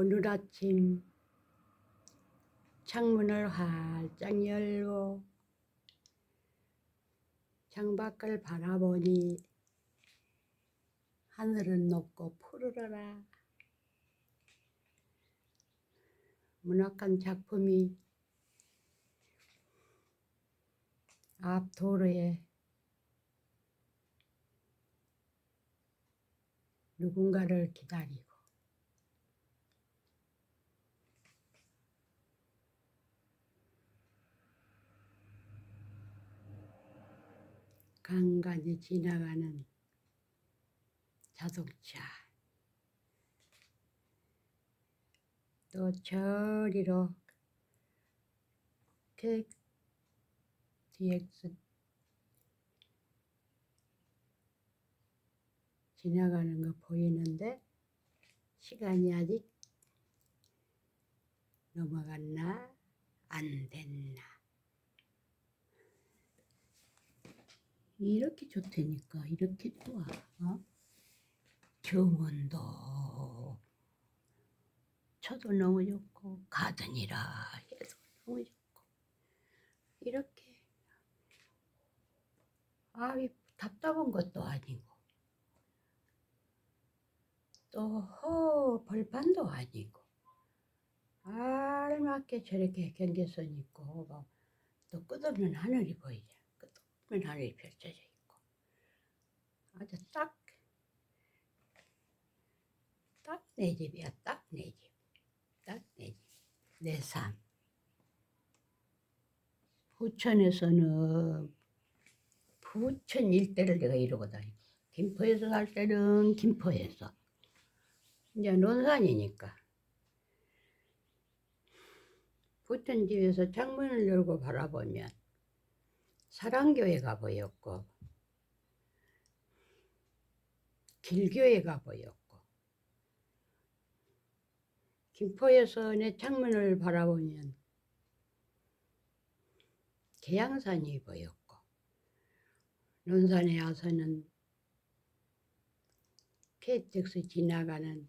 오늘 아침 창문을 활짝 열고 창밖을 바라보니 하늘은 높고 푸르러라. 문학한 작품이 앞 도로에 누군가를 기다리고 간간히 지나가는 자동차. 또 저리로 KTX 지나가는 거 보이는데 시간이 아직 넘어갔나? 안 됐나 이렇게 좋다니까. 이렇게 좋아 어? 정원도. 쳐도 너무 좋고 가든이라 해도 너무 좋고. 이렇게. 아이 답답한 것도 아니고. 또 허, 벌판도 아니고. 알맞게 저렇게 경계선 있고 뭐또 끝없는 하늘이 보이죠. 끝없는 하늘이 펼쳐져 있고 아주 딱 딱 내 집이야. 딱 내 집. 딱 내 집. 내 삶. 부천에서는 부천 일대를 내가 이러고 다니고 김포에서 살 때는 김포에서 이제 논산이니까 부천 집에서 창문을 열고 바라보면 사랑교회가 보였고 길교회가 보였고 김포에서 내 창문을 바라보면 계양산이 보였고 논산에 와서는 KTX 지나가는